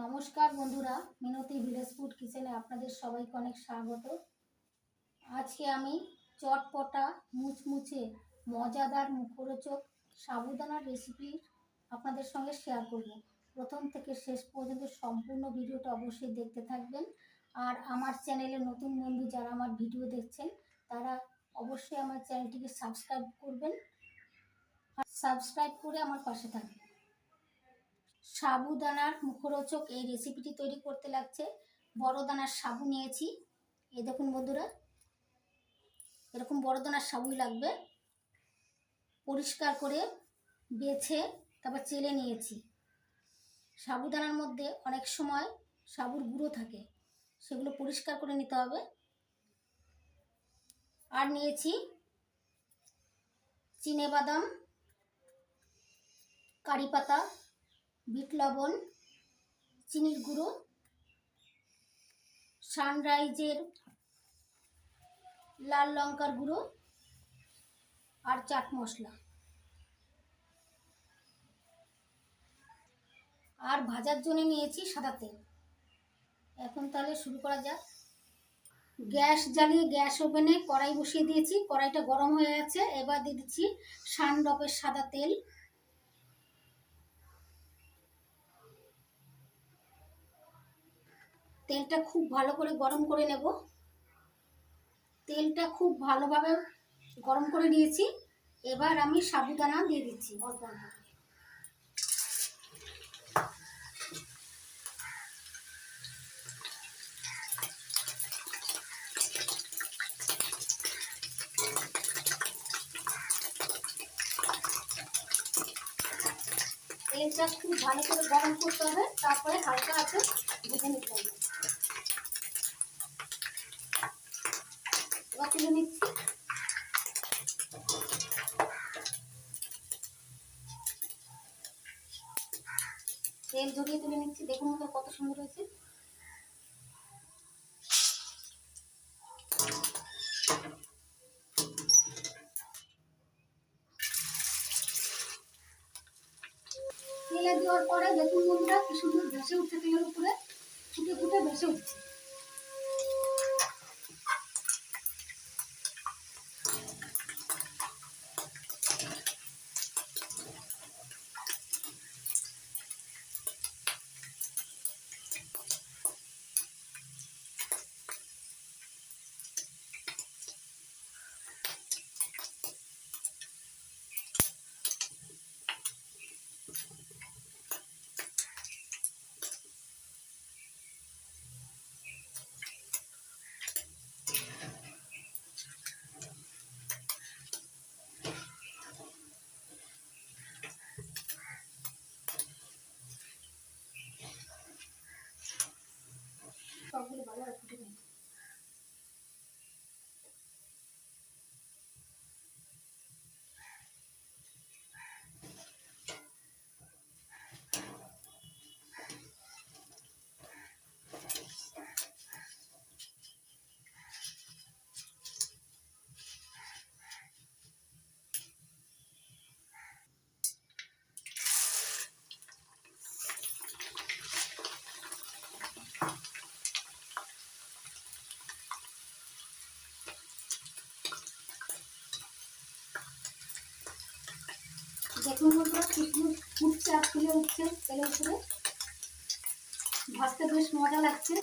নমস্কার বন্ধুরা, মিনতি village food কিচেনে আপনাদের সবাইকে অনেক স্বাগত। আজকে আমি চটপটা, মুচমুচে, মজাদার মুখরোচক, সাবুদানার রেসিপি আপনাদের সঙ্গে শেয়ার করব। প্রথম থেকে শেষ পর্যন্ত সম্পূর্ণ ভিডিওটা অবশ্যই দেখতে থাকবেন। আর আমার চ্যানেলে নতুন বন্ধু যারা আমার ভিডিও দেখছেন, তারা অবশ্যই আমার চ্যানেলটিকে সাবস্ক্রাইব করবেন। আর সাবস্ক্রাইব করে আমার পাশে থাকবেন। সাবুদানার মুখরোচক এই রেসিপিটি তৈরি করতে লাগছে। বড় দানার সাবু নিয়েছি। এই দেখুন বন্ধুরা, এরকম বড় দানার সাবুই লাগবে। পরিষ্কার করে বেছে তারপর চেলে নিয়েছি। সাবুদানার মধ্যে অনেক সময় সাবুর গুঁড়ো থাকে, সেগুলো পরিষ্কার করে নিতে হবে। আর নিয়েছি চিনে বাদাম, কারি পাতা বিট লবণ, চিনির গুঁড়ো, সানরাইজের লাল লঙ্কার গুঁড়ো আর চাট মশলা। আর ভাজার জন্য নিয়েছি সাদা তেল। এখন তাহলে শুরু করা যাক। গ্যাস জ্বালিয়ে গ্যাস ওভেনে কড়াই বসিয়ে দিয়েছি। কড়াইটা গরম হয়ে গেছে। এবার দিয়ে দিচ্ছি সানডপের সাদা তেল। তেলটা খুব ভালো করে গরম করে নেব। তেলটা খুব ভালোভাবে গরম করে নিয়েছি। এবার আমি সাবুদানা দিয়ে দিচ্ছি তেলটা খুব ভালো করে গরম করতে হবে, তারপরে হালকা আছে ভেজে নিতে হবে এবার তুলে নিচ্ছি। তেল ঝরিয়ে তুলে নিচ্ছি। দেখুন তো কত সুন্দর হয়েছে। তেলে দেওয়ার পরে দেখুন বন্ধুরা, কি সুন্দর ভেসে উঠছে তেলের উপরে। ফুটে ফুটে ভেসে উঠছে সবগুলো ভালোভাবে ফুটে নিই দেখুন বন্ধুরা কি সুন্দর ফুটছে আর ফুলে উঠছে তেলের উপরে ভাজতে বেশ মজা লাগছে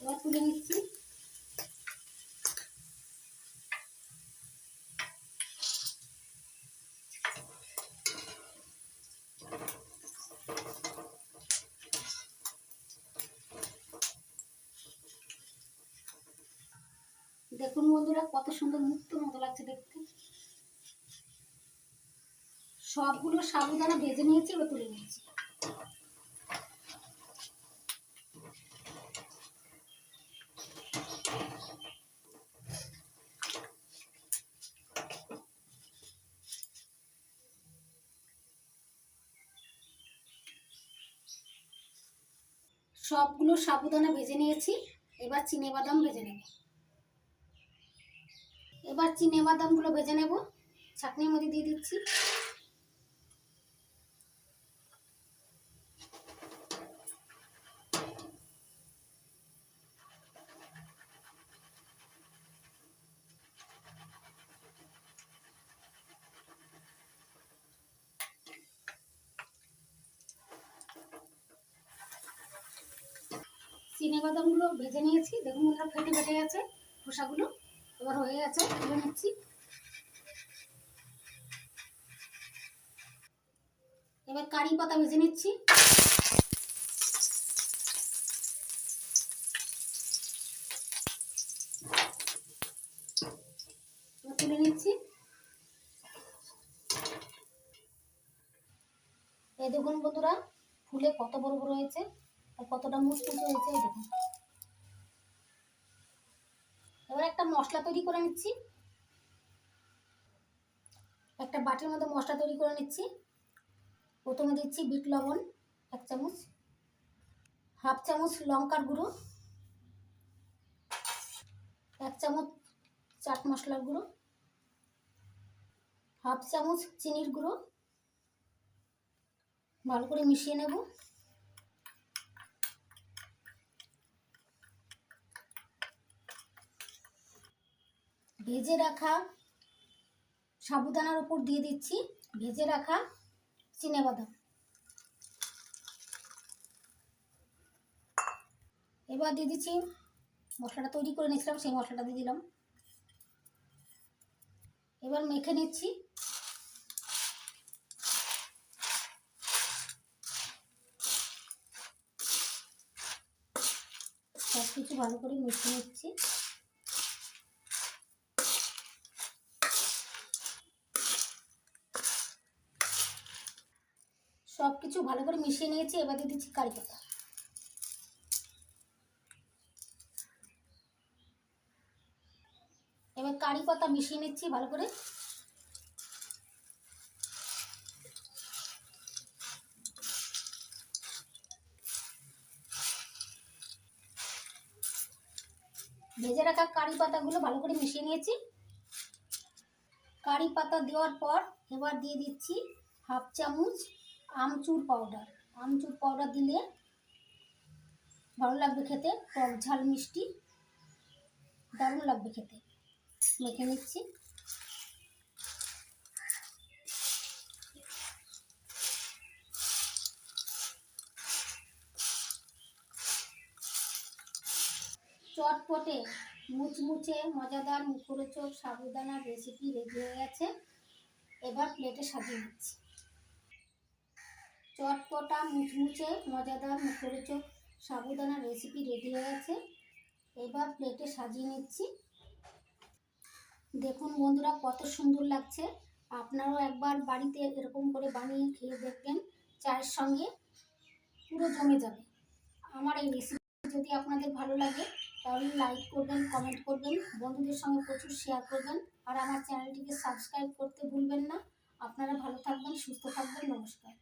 এবার তুলে নিচ্ছি দেখুন বন্ধুরা, কত সুন্দর মুক্ত মতো লাগছে দেখতে। সবগুলো সাবুদানা ভেজে নিয়েছি, এবার তুলে নিয়েছি। সবগুলো সাবুদানা ভেজে নিয়েছি, এবার চিনে বাদাম ভেজে নেব। এবার চিনে বাদামগুলো ভেজে নেব। ছাকনির মধ্যে দিয়ে দিচ্ছি। চিনে বাদামগুলো ভেজে নিয়েছি। দেখুন ওটা ফেটে ফেটে গেছে খোসাগুলো। এবার হয়ে গেছে, তুলে নিচ্ছি। এবার কারি পাতা ভেজে নিচ্ছি। তুলে নিচ্ছি। এই দেখুন বন্ধুরা, ফুলে কত বড় বড় হয়েছে আর কতটা মুচমুচে হয়েছে এই দেখুন। এবার একটা মশলা তৈরি করে নিচ্ছি। একটা বাটির মধ্যে মশলা তৈরি করে নিচ্ছি। প্রথমে দিচ্ছি বিট লবণ, এক চামচ। হাফ চামচ লঙ্কার গুঁড়ো। এক চামচ চাট মশলার গুঁড়ো। হাফ চামচ চিনির গুঁড়ো। ভালো করে মিশিয়ে নেব। ভেজে রাখা সাবুদানার উপর দিয়ে দিচ্ছি। ভেজে রাখা বাদাম এবার দিয়ে দিচ্ছি মশলাটা তৈরি করে নিয়েছিলাম, সেই মশলাটা দিয়ে দিলাম। এবার মেখে নিচ্ছি। সব কিছু ভালো করে মিশিয়ে নিচ্ছি। সব কিছু ভালো করে মিশিয়ে নিয়েছি, এবার দিয়ে দিচ্ছি কারি পাতা। এবার কারি পাতা মিশিয়ে নিচ্ছি ভালো করে। ভেজে রাখা কারি পাতাগুলো ভালো করে মিশিয়ে নিয়েছি। কারি পাতা দেওয়ার পর এবার দিয়ে দিচ্ছি হাফ চামচ আমচুর পাউডার আমচুর পাউডার দিলে ভালো লাগবে খেতে। টক ঝাল মিষ্টি, দারুণ লাগবে খেতে। মেখে নিচ্ছি। চটপটে মুচমুচে মজাদার মুখরোচক সাবুদানার রেসিপি রেডি হয়ে গেছে। এবার প্লেটে সাজিয়ে নিচ্ছি। চটপটা, মুচমুচে, মজাদার, মুখরোচক সাবুদানার রেসিপি রেডি হয়ে গেছে। এবার প্লেটে সাজিয়ে নিচ্ছি। দেখুন বন্ধুরা কত সুন্দর লাগছে। আপনারাও একবার বাড়িতে এরকম করে বানিয়ে খেয়ে দেখবেন। চায়ের সঙ্গে পুরো জমে যাবে। আমার এই রেসিপি যদি আপনাদের ভালো লাগে, তাহলে লাইক করবেন কমেন্ট করবেন, বন্ধুদের সঙ্গে প্রচুর শেয়ার করবেন। আর আমার চ্যানেলটিকে সাবস্ক্রাইব করতে ভুলবেন না। আপনারা ভালো থাকবেন, সুস্থ থাকবেন। নমস্কার।